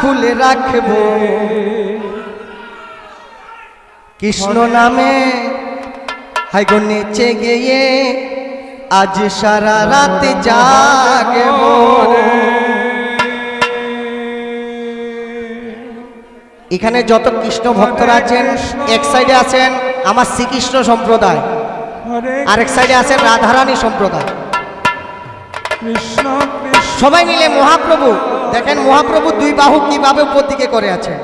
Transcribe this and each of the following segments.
খুলে রাখব। কৃষ্ণ নামে হাই গো নেচে গিয়ে আজ সারা রাত জাগবো। এখানে যত কৃষ্ণ ভক্তরা আছেন এক সাইডে আছেন আমার শ্রীকৃষ্ণ সম্প্রদায় আরেক সাইডে আছেন রাধারানী সম্প্রদায়। সবাই মিলে মহাপ্রভু দেখেন মহাপ্রভু দুই বাহু কীভাবে উপর দিকে করে আছে।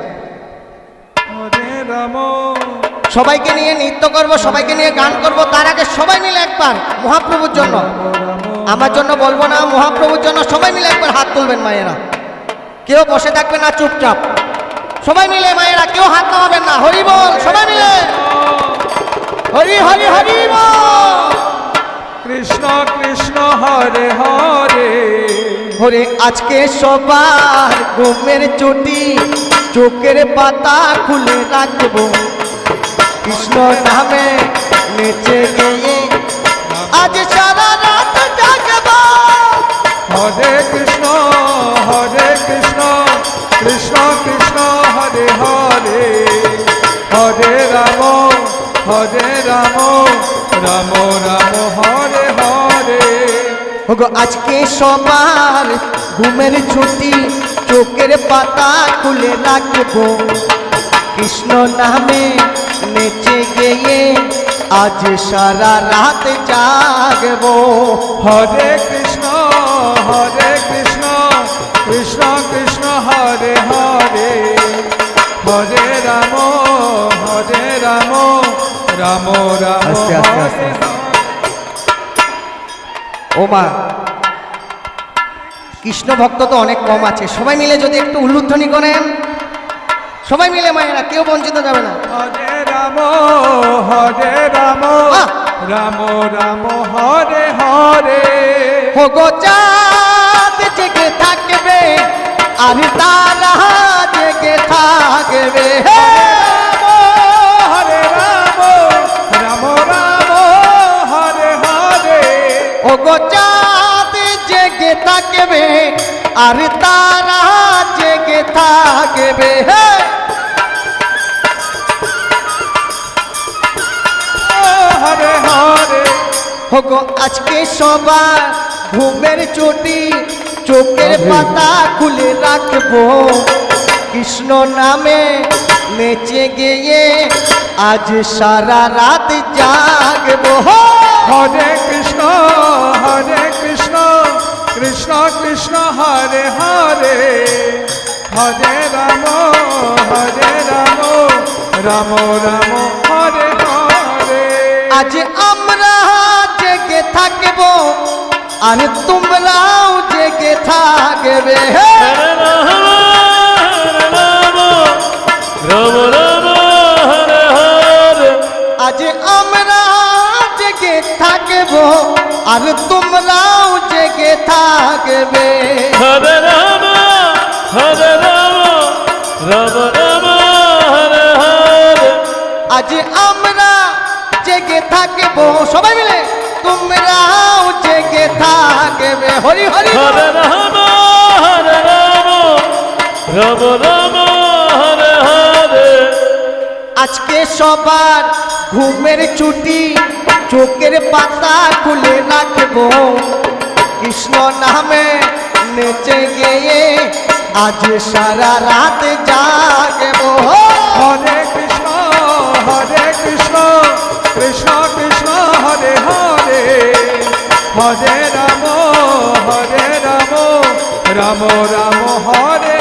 সবাইকে নিয়ে নৃত্য করব, সবাইকে নিয়ে গান করব, তার আগে সবাই মিলে একবার মহাপ্রভুর জন্য। আমার জন্য বলব না, মহাপ্রভুর জন্য সবাই মিলে একবার হাত তুলবেন মায়েরা। কেউ বসে থাকবে না, চুপচাপ। সবাই মিলে মায়েরা, কেউ হাত নামাবেন না, হরি বল, সবাই মিলে। হরি হরি হরি বল। কৃষ্ণ হরে আজকে সবার ঘুমের চটি, চোখের পাতা খুলে রাখব। কৃষ্ণ নামে নেচে গিয়ে আজ সারা রাত জাগবো। হরে কৃষ্ণ হরে কৃষ্ণ কৃষ্ণ কৃষ্ণ, হরে হরে। হরে রাম হরে রাম রাম রাম, হরে ওগো আজকে সবার ঘুমের ছুটি চোখের পাতা খুলে রাখব। কৃষ্ণ নামে নেচে গিয়ে আজ সারা রাত জাগবো। হরে কৃষ্ণ হরে কৃষ্ণ কৃষ্ণ কৃষ্ণ হরে হরে। হরে রাম হরে রাম রাম রাম আস্তে, আস্তে, আস্তে। ও মা কৃষ্ণ ভক্ত তো অনেক কম আছে। সবাই মিলে যদি একটু উল্লুধ্বনি করেন। সবাই মিলে মায়েরা কেউ বঞ্চিত যাবে না। হরে রাম হরে রাম! রাম রাম হরে হরে। চাঁদ জেগে থাকবে আর তারা ওগো চাঁদ জেগে থাকবে আর তারা জেগে থাকবে হে! হরে হরে হোগো আজকে সবার ঘুমের চটি চোখের পাতা খুলে রাখব কৃষ্ণ নামে নেচে গিয়ে আজ সারা রাত জাগবো হো! হরে কৃষ্ণ হরে কৃষ্ণ কৃষ্ণ কৃষ্ণ হরে হরে। হরে রাম হরে রাম রাম রাম হরে হরে। আজ আমরা জেগে থাকব আর তোমরাও জেগে থাকবে। হে! আজ আর তোমরাও জেগে থাকবে। হরে রাম হরে রাম রাম রাম হরে হরে। আজ আমরা জেগে থাকব সবাই মিলে তোমরাও জেগে থাকবে। হরি হরি। হরে রাম হরে রাম রাম রাম হরে হরে। আজকে সবার ঘুমের ছুটি চোখের পাতা খুলে রাখব। কৃষ্ণ নামে নেচে গিয়ে আজ সারা রাত জাগবো। হরে কৃষ্ণ হরে কৃষ্ণ কৃষ্ণ কৃষ্ণ, হরে হরে। হরে রাম হরে রাম রাম রাম, হরে